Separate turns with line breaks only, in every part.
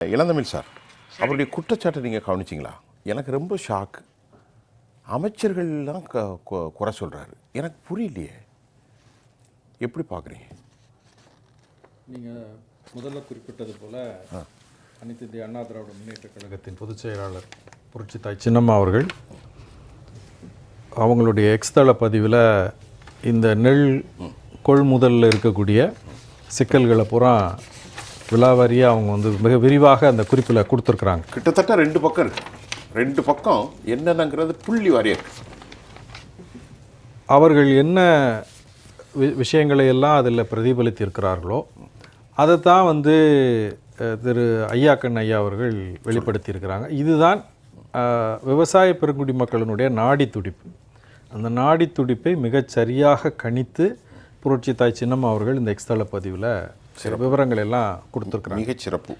இளந்தமிழ் sir அவருடைய குற்றச்சாட்டை நீங்கள் கவனிச்சிங்களா? எனக்கு ரொம்ப ஷாக் அமைச்சர்கள்லாம் க குறை சொல்கிறாரு எனக்கு புரியலையே. எப்படி பார்க்குறீங்க?
நீங்கள் முதல்ல குறிப்பிட்டது போல அனைத்து இந்திய அண்ணா திராவிட முன்னேற்ற கழகத்தின் பொதுச் செயலாளர் புரட்சி தாய் சின்னம்மா அவர்கள் அவங்களுடைய எக்ஸ்தள பதிவில் இந்த நெல் கொள்முதலில் இருக்கக்கூடிய சிக்கல்களை பூரா விலாவாரியாக அவங்க வந்து மிக விரிவாக அந்த குறிப்பில் கொடுத்துருக்குறாங்க.
கிட்டத்தட்ட ரெண்டு பக்கம் இருக்கு. ரெண்டு பக்கம் என்னென்னங்கிறது புள்ளி வாரியா இருக்கு.
அவர்கள் என்ன வி- விஷயங்களை எல்லாம் அதில் பிரதிபலித்திருக்கிறார்களோ அதை தான் வந்து திரு ஐயாக்கண் ஐயா அவர்கள் வெளிப்படுத்தியிருக்கிறாங்க. இதுதான் விவசாய பெருங்குடி மக்களினுடைய நாடி துடிப்பு. அந்த நாடி துடிப்பை மிகச் சரியாக கணித்து புரட்சி தாய் சின்னம்மா அவர்கள் இந்த எக்ஸ்தல பதிவில் சில விவரங்கள் எல்லாம் கொடுத்துருக்குறாங்க.
மிகச் சிறப்பு.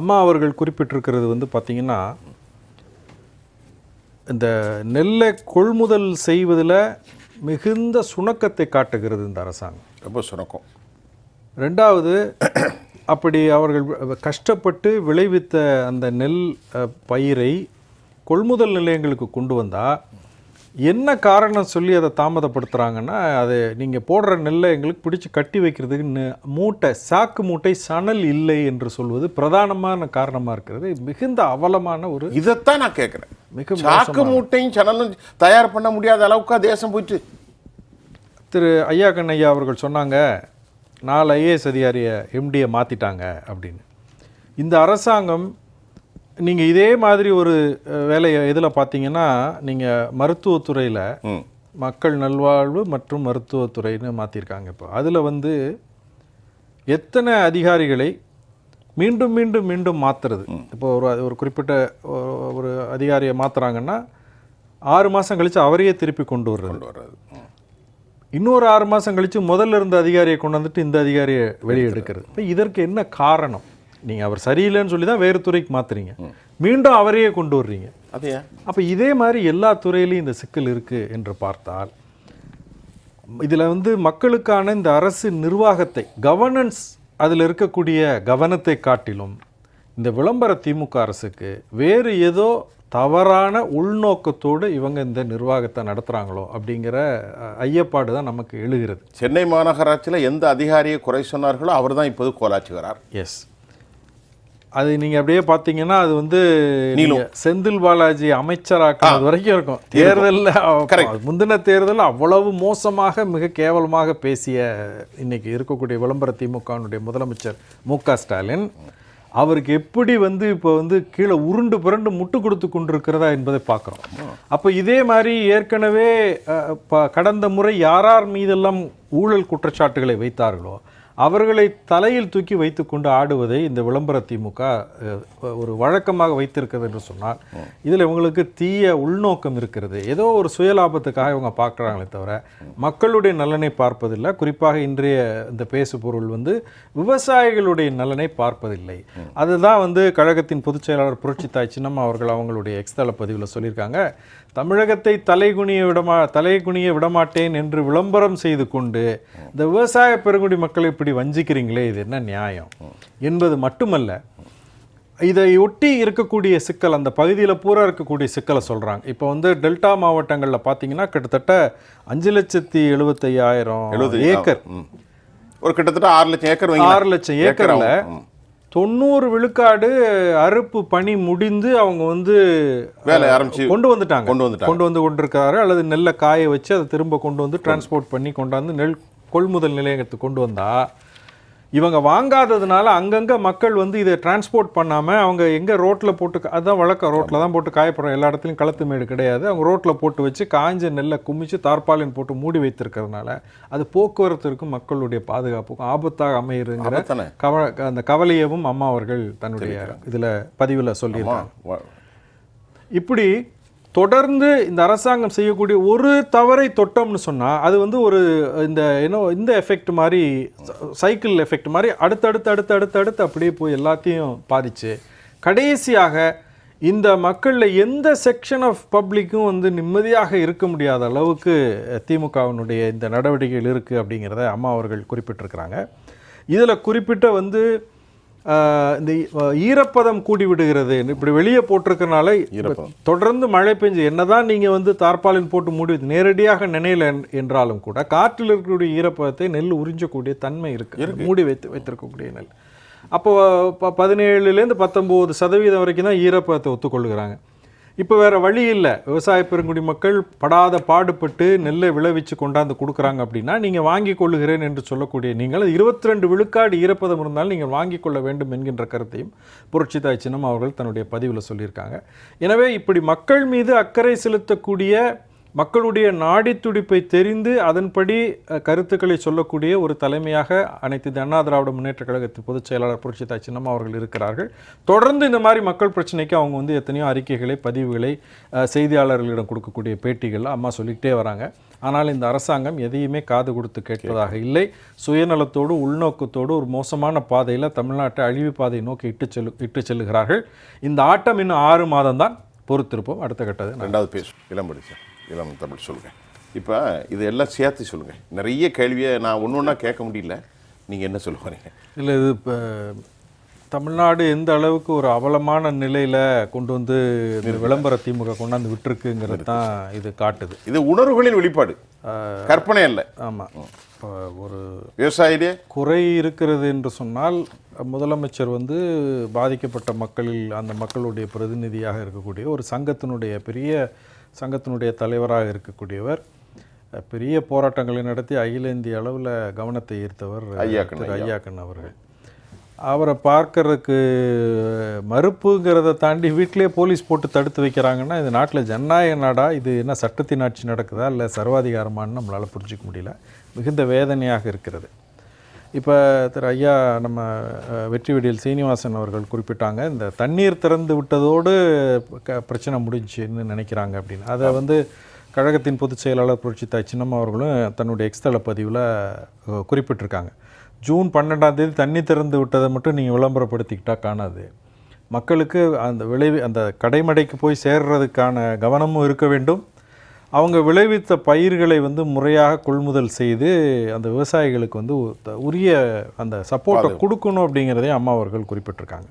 அம்மா அவர்கள் குறிப்பிட்டிருக்கிறது வந்து பார்த்திங்கன்னா இந்த நெல்லை கொள்முதல் செய்வதில் மிகுந்த சுணக்கத்தை காட்டுகிறது இந்த அரசாங்கம்.
ரொம்ப சுணக்கம்.
ரெண்டாவது அப்படி அவர்கள் கஷ்டப்பட்டு விளைவித்த அந்த நெல் பயிரை கொள்முதல் நிலையங்களுக்கு கொண்டு வந்தால் என்ன காரணம் சொல்லி அதை தாமதப்படுத்துகிறாங்கன்னா அது நீங்கள் போடுற நெல்லை எங்களுக்கு பிடிச்சி கட்டி வைக்கிறதுக்கு மூட்டை சாக்கு மூட்டை சணல் இல்லை என்று சொல்வது பிரதானமான காரணமாக இருக்கிறது. மிகுந்த அவலமான ஒரு
இதைத்தான் நான் கேட்குறேன்.
மிக
சாக்கு மூட்டையும் சனலும் தயார் பண்ண முடியாத அளவுக்கா தேசம் போயிட்டு.
திரு ஐயா கண்ணையா அவர்கள் சொன்னாங்க நாலு ஐஏஎஸ் அதிகாரியை எம்டியை மாற்றிட்டாங்க அப்படின்னு. இந்த அரசாங்கம் நீங்கள் இதே மாதிரி ஒரு வேலையை இதில் பார்த்தீங்கன்னா நீங்கள் மருத்துவத்துறையில் மக்கள் நல்வாழ்வு மற்றும் மருத்துவத்துறைன்னு மாற்றிருக்காங்க இப்போ. அதில் வந்து எத்தனை அதிகாரிகளை மீண்டும் மீண்டும் மீண்டும் மாற்றுறது இப்போ ஒரு ஒரு குறிப்பிட்ட ஒரு அதிகாரியை மாற்றுறாங்கன்னா ஆறு மாதம் கழித்து அவரையே திருப்பி கொண்டு வர்றது.
வர்றது.
இன்னொரு ஆறு மாதம் கழித்து முதல்ல இருந்த அதிகாரியை கொண்டு வந்துட்டு இந்த அதிகாரியை வெளியே எடுக்கிறது. இப்போ இதற்கு என்ன காரணம்? நீங்கள் அவர் சரியில்லைன்னு சொல்லி தான் வேறு துறைக்கு மாற்றுறீங்க மீண்டும் அவரையே கொண்டு வர்றீங்க.
ஏன்
அப்போ இதே மாதிரி எல்லா துறையிலையும் இந்த சிக்கல் இருக்குது என்று பார்த்தால் இதில் வந்து மக்களுக்கான இந்த அரசு நிர்வாகத்தை கவர்னன்ஸ் அதில் இருக்கக்கூடிய கவனத்தை காட்டிலும் இந்த விளம்பர திமுக அரசுக்கு வேறு ஏதோ தவறான உள்நோக்கத்தோடு இவங்க இந்த நிர்வாகத்தை நடத்துகிறாங்களோ அப்படிங்கிற ஐயப்பாடு தான் நமக்கு எழுகிறது.
சென்னை மாநகராட்சியில் எந்த அதிகாரியை குறை சொன்னார்களோ அவர் தான் இப்போது கோலாச்சுகிறார்.
எஸ் அது நீங்கள் அப்படியே பார்த்தீங்கன்னா அது வந்து நீங்க செந்தில் பாலாஜி அமைச்சராக்குறது வரைக்கும் இருக்கும். தேர்தலில் முந்தின தேர்தலில் அவ்வளவு மோசமாக மிக கேவலமாக பேசிய இன்னைக்கு இருக்கக்கூடிய விளம்பர திமுகனுடைய முதலமைச்சர் மு க ஸ்டாலின். அவருக்கு எப்படி வந்து இப்போ வந்து கீழே உருண்டு புரண்டு முட்டு கொடுத்து கொண்டிருக்கிறதா என்பதை பார்க்குறோம் அப்போ இதே மாதிரி ஏற்கனவே கடந்த முறை யாரார் மீதெல்லாம் ஊழல் குற்றச்சாட்டுகளை வைத்தார்களோ அவர்களை தலையில் தூக்கி வைத்துக்கொண்டு ஆடுவதை இந்த விளம்பர திமுக ஒரு வழக்கமாக வைத்திருக்கிறது என்று சொன்னால் இதில் இவங்களுக்கு தீய உள்நோக்கம் இருக்கிறது. ஏதோ ஒரு சுயலாபத்துக்காக இவங்க பார்க்குறாங்களே தவிர மக்களுடைய நலனை பார்ப்பதில்லை. குறிப்பாக இன்றைய இந்த பேசு பொருள் வந்து விவசாயிகளுடைய நலனை பார்ப்பதில்லை. அதுதான் வந்து கழகத்தின் பொதுச் செயலாளர் புரட்சி தாய் சின்னம்மா அவர்கள் அவங்களுடைய எக்ஸ்தல பதிவில் சொல்லியிருக்காங்க. தமிழகத்தை தலைகுனிய விடமா தலைகுனிய விடமாட்டேன் என்று விளம்பரம் செய்து கொண்டு இந்த விவசாய பெருங்குடி மக்களை இப்படி வஞ்சிக்கிறீங்களே இது என்ன நியாயம் என்பது மட்டுமல்ல இதை ஒட்டி இருக்கக்கூடிய சிக்கல் அந்த பகுதியில் பூரா இருக்கக்கூடிய சிக்கலை சொல்கிறாங்க இப்போ வந்து டெல்டா மாவட்டங்களில் பார்த்தீங்கன்னா கிட்டத்தட்ட அஞ்சு லட்சத்தி எழுபத்தையாயிரம் ஏக்கர்.
ஒரு கிட்டத்தட்ட ஆறு லட்சம் ஏக்கர்.
ஆறு லட்சம் ஏக்கரில். தொண்ணூறு விழுக்காடு அறுப்பு பணி முடிந்து அவங்க வந்து
வேலை ஆரம்பிச்சு
கொண்டு வந்துட்டாங்க.
கொண்டு வந்துட்டாங்க.
கொண்டு வந்து கொண்டிருக்காரு. அல்லது நெல்லை காய வச்சு அதை திரும்ப கொண்டு வந்து டிரான்ஸ்போர்ட் பண்ணி கொண்டாந்து நெல் கொள்முதல் நிலையத்துக்கு கொண்டு வந்தா இவங்க வாங்காததுனால அங்கங்க மக்கள் வந்து இதை டிரான்ஸ்போர்ட் பண்ணாம அவங்க எங்க ரோட்ல போட்டு அதான் வழக்கம் ரோட்ல தான் போட்டு காயப்படுறோம். எல்லா இடத்துலையும் களத்து மேடு கிடையாது. அவங்க ரோட்ல போட்டு வச்சு காஞ்ச நெல்லை குமிச்சு தார்பாலின் போட்டு மூடி வைத்திருக்கிறதுனால அது போக்குவரத்திற்கும் மக்களுடைய பாதுகாப்புக்கும் ஆபத்தாக அமையுதுங்கிற
அதானே
கவ அந்த கவலையவும் அம்மா அவர்கள் தன்னுடைய இதுல பதிவுல சொல்லியிருக்காங்க. இப்படி தொடர்ந்து இந்த அரசாங்கம் செய்யக்கூடிய ஒரு தவறை தொட்டோம்னு சொன்னால் அது வந்து ஒரு இந்த என்ன இந்த எஃபெக்ட் மாதிரி சைக்கிள் எஃபெக்ட் மாதிரி அடுத்தடுத்து அடுத்து அடுத்து அடுத்து அப்படியே போய் எல்லாத்தையும் பாதிச்சு. கடைசியாக இந்த மக்களில் எந்த செக்ஷன் ஆஃப் பப்ளிக்கும் வந்து நிம்மதியாக இருக்க முடியாத அளவுக்கு திமுகவினுடைய இந்த நடவடிக்கைகள் இருக்குது அப்படிங்கிறத அம்மா அவர்கள் குறிப்பிட்டிருக்கிறாங்க. இதில் குறிப்பிட்ட வந்து இந்த ஈரப்பதம் கூடி விடுகிறது. இப்படி வெளியே போட்டிருக்கனால
ஈரப்பதம்.
தொடர்ந்து மழை பெஞ்சு என்னதான் நீங்க வந்து தார்பாலின் போட்டு மூடி நேரடியாக நினைல என்றாலும் கூட காற்றில் இருக்கக்கூடிய ஈரப்பதத்தை நெல் உறிஞ்சக்கூடிய தன்மை இருக்கு. மூடி வைத்து வைத்திருக்கக்கூடிய நெல். அப்போ பதினேழுலேருந்து பத்தொம்போது சதவீதம் வரைக்கும் தான் ஈரப்பதத்தை ஒத்துக்கொள்கிறாங்க. இப்போ வேறு வழி இல்லை. விவசாய பெருங்குடி மக்கள் படாத பாடுபட்டு நெல்லை விளைவிச்சு கொண்டாந்து கொடுக்குறாங்க அப்படின்னா நீங்கள் வாங்கி கொள்ளுகிறேன் என்று சொல்லக்கூடிய நீங்கள் இருபத்தி ரெண்டு விழுக்காடு ஈரப்பதம் இருந்தாலும் நீங்கள் வாங்கி கொள்ள வேண்டும் என்கின்ற கருத்தையும் புரட்சிதாய் சின்னம் அவர்கள் தன்னுடைய பதிவில் சொல்லியிருக்காங்க. எனவே இப்படி மக்கள் மீது அக்கறை செலுத்தக்கூடிய மக்களுடைய நாடி துடிப்பை தெரிந்து அதன்படி கருத்துக்களை சொல்லக்கூடிய ஒரு தலைமையாக அனைத்து அண்ணா திராவிட முன்னேற்ற கழகத்தின் பொதுச் செயலாளர் புரட்சிதாய் சின்னம்மா அவர்கள் இருக்கிறார்கள். தொடர்ந்து இந்த மாதிரி மக்கள் பிரச்சனைக்கு அவங்க வந்து எத்தனையோ அறிக்கைகளை பதிவுகளை செய்தியாளர்களிடம் கொடுக்கக்கூடிய பேட்டிகள் அம்மா சொல்லிக்கிட்டே வராங்க. ஆனால் இந்த அரசாங்கம் எதையுமே காது கொடுத்து கேட்பதாக இல்லை. சுயநலத்தோடு உள்நோக்கத்தோடு ஒரு மோசமான பாதையில் தமிழ்நாட்டை அழிவு பாதையை நோக்கி இட்டு செல்லு இட்டு செல்லுகிறார்கள். இந்த ஆட்டம் இன்னும் ஆறு மாதம் தான் பொறுத்திருப்போம். அடுத்த கட்டது
ரெண்டாவது பேசும் இளம்படி சார் இளம் தமிழ் சொல்லுங்க. இப்போ இது எல்லாம் சேர்த்து சொல்லுங்க. நிறைய கேள்வியை நான் ஒன்று ஒன்றா கேட்க முடியல. நீங்கள் என்ன சொல்ல
இல்லை இது இப்போ தமிழ்நாடு எந்த அளவுக்கு ஒரு அவலமான நிலையில் கொண்டு வந்து விளம்பர திமுக கொண்டாந்து விட்டுருக்குங்கிறது தான் இது காட்டுது.
இது உணர்வுகளின் வெளிப்பாடு. கற்பனை அல்ல.
ஆமாம் இப்போ ஒரு
விவசாயிலே
குறை இருக்கிறது என்று சொன்னால் முதலமைச்சர் வந்து பாதிக்கப்பட்ட மக்களில் அந்த மக்களுடைய பிரதிநிதியாக இருக்கக்கூடிய ஒரு சங்கத்தினுடைய பெரிய சங்கத்தினுடைய தலைவராக இருக்கக்கூடியவர் பெரிய போராட்டங்களை நடத்தி அகில இந்திய அளவில் கவனத்தை ஈர்த்தவர் திரு ஐயாக்கன் அவர்கள். அவரை பார்க்கறதுக்கு மறுப்புங்கிறத தாண்டி வீட்டிலே போலீஸ் போட்டு தடுத்து வைக்கிறாங்கன்னா இது நாட்டில் ஜனநாயக நாடா இது என்ன சட்டத்தின் ஆட்சி நடக்குதா இல்லை சர்வாதிகாரமான்னு நம்மளால் புரிஞ்சிக்க முடியல. மிகுந்த வேதனையாக இருக்கிறது. இப்போ திரு ஐயா நம்ம வெற்றி வெடியில் சீனிவாசன் அவர்கள் குறிப்பிட்டாங்க இந்த தண்ணீர் திறந்து விட்டதோடு க பிரச்சனை முடிஞ்சுன்னு நினைக்கிறாங்க அப்படின்னு. அதை வந்து கழகத்தின் பொதுச் செயலாளர் புரட்சித்தாய் சின்னம்மா அவர்களும் தன்னுடைய எக்ஸ்தல பதிவில் குறிப்பிட்டிருக்காங்க. ஜூன் பன்னெண்டாம் தேதி தண்ணி திறந்து விட்டதை மட்டும் நீங்கள் விளம்பரப்படுத்திக்கிட்டா காணாது. மக்களுக்கு அந்த விளைவு அந்த கடைமடைக்கு போய் சேர்றதுக்கான கவனமும் இருக்க வேண்டும். அவங்க விளைவித்த பயிர்களை வந்து முறையாக கொள்முதல் செய்து அந்த விவசாயிகளுக்கு வந்து உரிய அந்த சப்போர்ட்டை கொடுக்கணும் அப்படிங்கிறதையும் அம்மா அவர்கள் குறிப்பிட்டிருக்காங்க.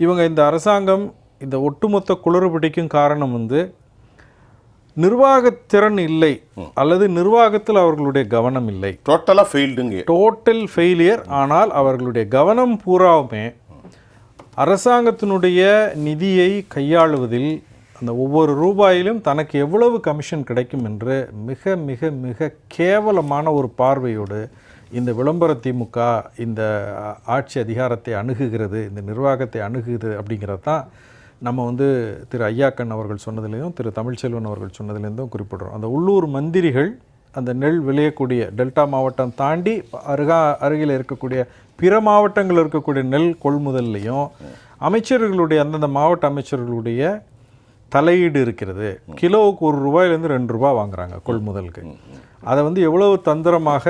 இவங்க இந்த அரசாங்கம் இந்த ஒட்டுமொத்த குளறுபடிக்கும் காரணம் வந்து நிர்வாகத்திறன் இல்லை அல்லது நிர்வாகத்தில் அவர்களுடைய கவனம் இல்லை.
டோட்டலாக ஃபெயில்டுங்க
டோட்டல் ஃபெயிலியர் ஆனால் அவர்களுடைய கவனம் பூராவுமே அரசாங்கத்தினுடைய நிதியை கையாளுவதில் அந்த ஒவ்வொரு ரூபாயிலும் தனக்கு எவ்வளவு கமிஷன் கிடைக்கும் என்று மிக மிக மிக கேவலமான ஒரு பார்வையோடு இந்த விளம்பர திமுக இந்த ஆட்சி அதிகாரத்தை அணுகுகிறது இந்த நிர்வாகத்தை அணுகுகிறது அப்படிங்கிறது தான் நம்ம வந்து திரு ஐயாக்கன் அவர்கள் சொன்னதுலேயும் திரு தமிழ்ச்செல்வன் அவர்கள் சொன்னதுலேருந்தும் குறிப்பிடுறோம். அந்த உள்ளூர் மந்திரிகள் அந்த நெல் விளையக்கூடிய டெல்டா மாவட்டம் தாண்டி அருகா அருகில் இருக்கக்கூடிய பிற மாவட்டங்களில் இருக்கக்கூடிய நெல் கொள்முதல்லையும் அமைச்சர்களுடைய அந்தந்த மாவட்ட அமைச்சர்களுடைய தலையீடு இருக்கிறது. கிலோவுக்கு ஒரு ரூபாயிலேருந்து ரெண்டு ரூபாய் வாங்குறாங்க கொள்முதலுக்கு அதை வந்து எவ்வளவு தந்திரமாக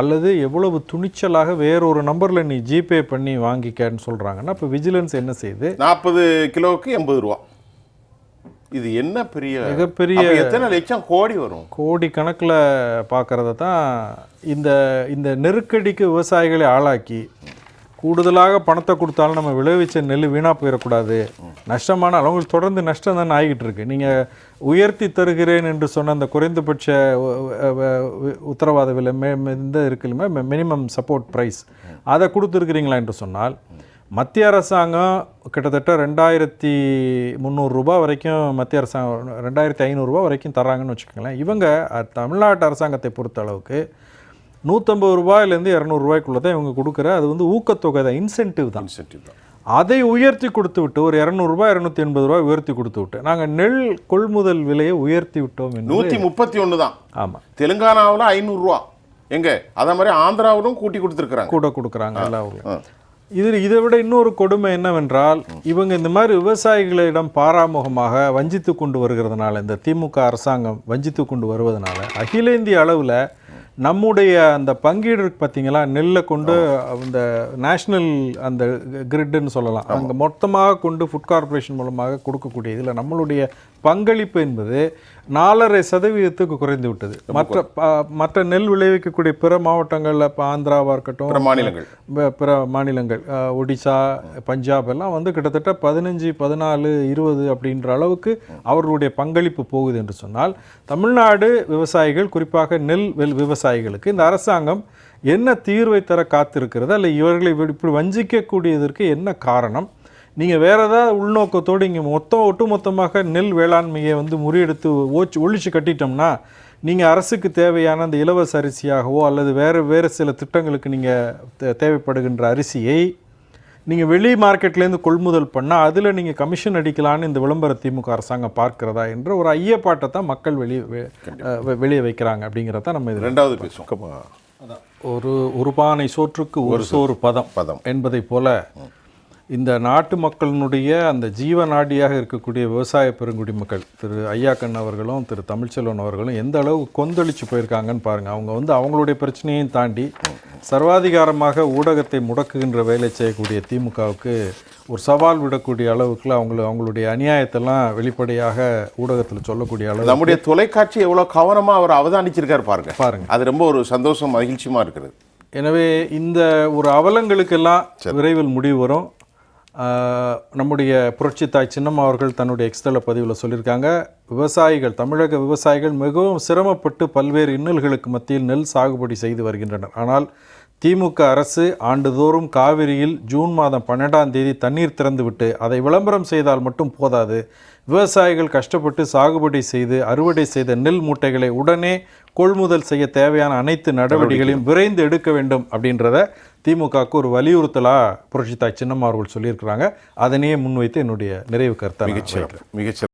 அல்லது எவ்வளவு துணிச்சலாக வேறொரு நம்பரில் நீ ஜிபே பண்ணி வாங்கிக்கன்னு சொல்கிறாங்கன்னா இப்போ விஜிலன்ஸ் என்ன செய்யுது
நாற்பது கிலோவுக்கு எண்பது ரூபா. இது என்ன பெரிய
மிகப்பெரிய
எத்தனை லட்சம் கோடி வரும்?
கோடி கணக்கில் பார்க்குறத தான் இந்த இந்த நெருக்கடிக்கு விவசாயிகளை ஆளாக்கி கூடுதலாக பணத்தை கொடுத்தாலும் நம்ம விளைவிச்ச நெல் வீணாக போயிடக்கூடாது. நஷ்டமான அவங்களுக்கு தொடர்ந்து நஷ்டம் தானே ஆகிட்டு இருக்கு. நீங்கள் உயர்த்தி தருகிறேன் என்று சொன்ன அந்த குறைந்தபட்ச உத்தரவாத விலை மே இந்த இருக்குல்லுமே மினிமம் சப்போர்ட் ப்ரைஸ் அதை கொடுத்துருக்குறீங்களா என்று சொன்னால் மத்திய அரசாங்கம் கிட்டத்தட்ட ரெண்டாயிரத்தி முந்நூறுரூபா வரைக்கும் மத்திய அரசாங்கம் ரெண்டாயிரத்தி ஐநூறுரூவா வரைக்கும் தராங்கன்னு வச்சுக்கோங்களேன். இவங்க தமிழ்நாட்டு அரசாங்கத்தை பொறுத்த அளவுக்கு நூற்றம்பது ரூபாயிலேருந்து இரநூறுவாய்க்குள்ளே தான் இவங்க கொடுக்குற அது வந்து ஊக்கத்தொகை தான் இன்சென்டிவ் தான்.
இன்சென்டிவ் தான்.
அதை உயர்த்தி கொடுத்து விட்டு ஒரு இரநூறுபா இரநூத்தி எண்பது ரூபாய் உயர்த்தி கொடுத்து விட்டு நாங்கள் நெல் கொள்முதல் விலையை உயர்த்தி விட்டோம்
நூற்றி முப்பத்தி ஒன்று தான்.
ஆமாம்
தெலுங்கானாவில் ஐநூறுரூவா எங்க? அதே மாதிரி ஆந்திராவிலும் கூட்டி கொடுத்துருக்குறாங்க.
கூட கொடுக்குறாங்க எல்லா ஊர்லையும். இது இதை விட இன்னொரு கொடுமை என்னவென்றால் இவங்க இந்த மாதிரி விவசாயிகளிடம் பாராமுகமாக வஞ்சித்து கொண்டு வருகிறதுனால இந்த திமுக அரசாங்கம் வஞ்சித்து கொண்டு வருவதனால அகில இந்திய அளவில் நம்முடைய அந்த பங்கீடு இருக்கு பார்த்தீங்களா நெல்லை கொண்டு அந்த நேஷ்னல் அந்த கிரிட்னு சொல்லலாம். அங்கே மொத்தமாக கொண்டு ஃபுட் கார்ப்பரேஷன் மூலமாக கொடுக்கக்கூடிய இதில் நம்மளுடைய பங்களிப்பு என்பது நாலரை சதவீதத்துக்கு குறைந்து விட்டது. மற்ற மற்ற நெல் விளைவிக்கக்கூடிய பிற மாவட்டங்களில் இப்போ ஆந்திராவாக இருக்கட்டும்
பிற மாநிலங்கள்.
பிற மாநிலங்கள் ஒடிசா பஞ்சாப் எல்லாம் வந்து கிட்டத்தட்ட பதினஞ்சு பதினாலு இருபது அப்படின்ற அளவுக்கு அவர்களுடைய பங்களிப்பு போகுது என்று சொன்னால் தமிழ்நாடு விவசாயிகள் குறிப்பாக நெல் வெல் விவசாயிகளுக்கு இந்த அரசாங்கம் என்ன தீர்வை தர காத்திருக்கிறது? அல்ல இவர்களை இப்படி வஞ்சிக்கக்கூடியதற்கு என்ன காரணம்? நீங்கள் வேற ஏதாவது உள்நோக்கத்தோடு இங்கே மொத்தம் ஒட்டுமொத்தமாக நெல் வேளாண்மையை வந்து முறியெடுத்து ஓச்சு ஒழிச்சு கட்டிட்டோம்னா நீங்கள் அரசுக்கு தேவையான அந்த இலவச அரிசியாகவோ அல்லது வேறு வேறு சில திட்டங்களுக்கு நீங்கள் தேவைப்படுகின்ற அரிசியை நீங்கள் வெளி மார்க்கெட்லேருந்து கொள்முதல் பண்ணால் அதில் நீங்கள் கமிஷன் அடிக்கலான்னு இந்த விளம்பர திமுக அரசாங்கம் பார்க்கிறதா என்ற ஒரு ஐயப்பாட்டை தான் மக்கள் வெளியே வெளியே வைக்கிறாங்க அப்படிங்கிறத நம்ம இதில்
ரெண்டாவது பேசுவோம்.
ஒரு ஒரு பானை சோற்றுக்கு ஒரு சோறு. பதம்
பதம்.
என்பதைப் போல இந்த நாட்டு மக்களினுடைய அந்த ஜீவ நாடியாக இருக்கக்கூடிய விவசாய பெருங்குடி மக்கள் திரு ஐயாக்கண்ண் அவர்களும் திரு தமிழ்ச்செல்வன் அவர்களும் எந்த அளவு கொந்தளிச்சு போயிருக்காங்கன்னு பாருங்க. அவங்க வந்து அவங்களுடைய பிரச்சனையையும் தாண்டி சர்வாதிகாரமாக ஊடகத்தை முடக்குகின்ற வேலை செய்யக்கூடிய திமுகவுக்கு ஒரு சவால் விடக்கூடிய அளவுக்கு அவங்கள அவங்களுடைய அநியாயத்தெல்லாம் வெளிப்படையாக ஊடகத்தில் சொல்லக்கூடிய அளவு
நம்முடைய தொலைக்காட்சி எவ்வளவு கவனமா அவர் அவதானிச்சிருக்காரு பாருங்க.
பாருங்க.
அது ரொம்ப ஒரு சந்தோஷம் மகிழ்ச்சியமா இருக்கிறது
எனவே இந்த ஒரு அவலங்களுக்கெல்லாம் விரைவில் முடிவு வரும். நம்முடைய புரட்சி தாய் சின்னம்மா அவர்கள் தன்னுடைய எக்ஸ்தல பதிவில் சொல்லியிருக்காங்க. விவசாயிகள் தமிழக விவசாயிகள் மிகவும் சிரமப்பட்டு பல்வேறு இன்னல்களுக்கு மத்தியில் நெல் சாகுபடி செய்து வருகின்றனர். ஆனால் திமுக அரசு ஆண்டுதோறும் காவிரியில் ஜூன் மாதம் பன்னெண்டாம் தேதி தண்ணீர் திறந்துவிட்டு அதை விளம்பரம் செய்தால் மட்டும் போதாது. விவசாயிகள் கஷ்டப்பட்டு சாகுபடி செய்து அறுவடை செய்த நெல் மூட்டைகளை உடனே கொள்முதல் செய்ய தேவையான அனைத்து நடவடிக்கைகளையும் விரைந்து எடுக்க வேண்டும் அப்படின்றத திமுகவுக்கு ஒரு வலியுறுத்தலாக புரட்சித்தாய் சின்னம்மா அவர்கள் சொல்லியிருக்கிறாங்க. அதனையே முன்வைத்து என்னுடைய நிறைவு கருத்தை
மிகச்சிறப்பு. மிகச்சிறப்பு.